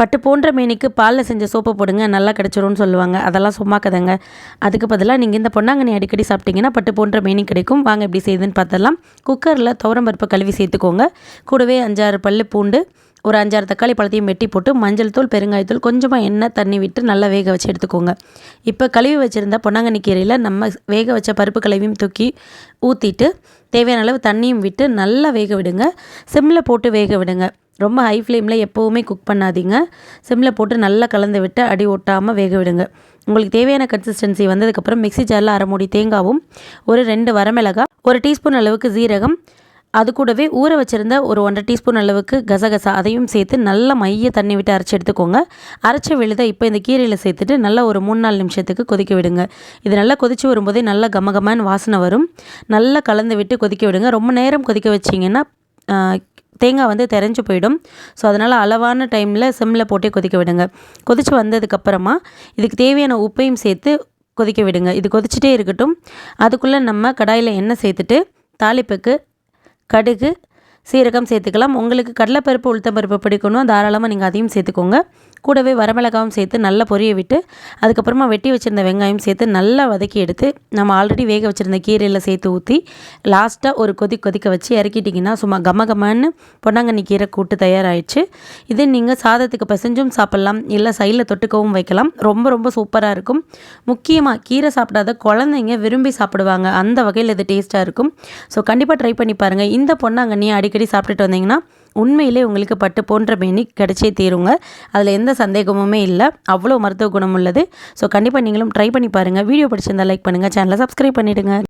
பட்டு போன்ற மேனிக்கு பாலில் செஞ்ச சோப்பை போடுங்க நல்லா கிடச்சிரும்னு சொல்லுவாங்க. அதெல்லாம் சும்மா கதைங்க. அதுக்கு பதிலாக நீங்கள் இந்த பொன்னாங்கண்ணி அடிக்கடி சாப்பிட்டீங்கன்னா பட்டு போன்ற மேனி கிடைக்கும். வாங்க எப்படி செய்யுதுன்னு பார்த்தலாம் குக்கரில் துவரம்பருப்பு கழுவி சேர்த்துக்கோங்க. கூடவே அஞ்சாறு பல்லு பூண்டு ஒரு அஞ்சாறு தக்காளி பழத்தையும் வெட்டி போட்டு மஞ்சள் தூள் பெருங்காயத்தூள் கொஞ்சமாக எண்ணெய் தண்ணி விட்டு நல்லா வேக வச்சு எடுத்துக்கோங்க. இப்போ கழுவி வச்சுருந்த பொன்னாங்கண்ணி கீரையில் நம்ம வேக வச்ச பருப்பு கழுவியும் தூக்கி ஊற்றிட்டு தேவையான அளவு தண்ணியும் விட்டு நல்லா வேக விடுங்க. சிம்மில் போட்டு வேக விடுங்க. ரொம்ப ஹை ஃப்ளேமில் எப்போவுமே குக் பண்ணாதீங்க. சிம்மில் போட்டு நல்லா கலந்து விட்டு அடி ஒட்டாமல் வேக விடுங்க. உங்களுக்கு தேவையான கன்சிஸ்டன்சி வந்ததுக்கப்புறம் மிக்ஸி ஜாரில் அரை மூடி தேங்காவும் ஒரு ரெண்டு வரமிளகா ஒரு டீஸ்பூன் அளவுக்கு ஜீரகம் அது கூடவே ஊற வச்சுருந்த ஒரு ஒன்றரை டீஸ்பூன் அளவுக்கு கசகசா அதையும் சேர்த்து நல்லா மைய தண்ணி விட்டு அரைச்சி எடுத்துக்கோங்க. அரைச்ச விழுதை இப்போ இந்த கீரையில் சேர்த்துட்டு நல்லா ஒரு மூணு நாலு நிமிஷத்துக்கு கொதிக்க விடுங்க. இது நல்லா கொதித்து வரும்போதே நல்லா கமகமான வாசனை வரும். நல்லா கலந்து விட்டு கொதிக்க விடுங்க. ரொம்ப நேரம் கொதிக்க வச்சிங்கன்னா தேங்காய் வந்து தெரிஞ்சு போயிடும். ஸோ அதனால் அளவான டைமில் சிம்மில் போட்டே கொதிக்க விடுங்க. கொதித்து வந்ததுக்கப்புறமா இதுக்கு தேவையான உப்பையும் சேர்த்து கொதிக்க விடுங்க. இது கொதிச்சுட்டே இருக்கட்டும். அதுக்குள்ளே நம்ம கடாயில் எண்ணெய் சேர்த்துட்டு தாளிப்புக்கு கடுகு சீரகம் சேர்த்துக்கலாம். உங்களுக்கு கடலைப்பருப்பு உளுத்தம்பருப்பு பிடிக்கணும் தாராளமாக நீங்கள் அதையும் சேர்த்துக்கோங்க. கூடவே வரமிளகாவும் சேர்த்து நல்லா பொரிய விட்டு அதுக்கப்புறமா வெட்டி வச்சுருந்த வெங்காயம் சேர்த்து நல்லா வதக்கி எடுத்து நம்ம ஆல்ரெடி வேக வச்சுருந்த கீரையில் சேர்த்து ஊற்றி லாஸ்ட்டாக ஒரு கொதி கொதிக்க வச்சு இறக்கிட்டிங்கன்னா சும்மா கம கமன்னு பொன்னாங்கண்ணி கீரை கூட்டு தயாராகிடுச்சு இதே நீங்கள் சாதத்துக்கு பிசைஞ்சும் சாப்பிட்லாம் இல்லை சைடில் தொட்டுக்கவும் வைக்கலாம். ரொம்ப ரொம்ப சூப்பராக இருக்கும். முக்கியமாக கீரை சாப்பிடாத குழந்தைங்க விரும்பி சாப்பிடுவாங்க. அந்த வகையில் இது டேஸ்ட்டாக இருக்கும். ஸோ கண்டிப்பாக ட்ரை பண்ணி பாருங்கள் இந்த பொன்னாங்கண்ணியை அடிக்கடி சாப்பிட்டுட்டு வந்தீங்கன்னா உண்மையிலே உங்களுக்கு பட்டு போன்ற மேனி கிடைச்சே தீருங்க. அதில் எந்த சந்தேகமுமே இல்லை. அவ்வளோ மருத்துவ குணம் உள்ளது. ஸோ கண்டிப்பாக நீங்களும் ட்ரை பண்ணி பாருங்கள் வீடியோ பிடிச்சிருந்தால் லைக் பண்ணுங்கள் சேனலை சப்ஸ்கிரைப் பண்ணிவிடுங்க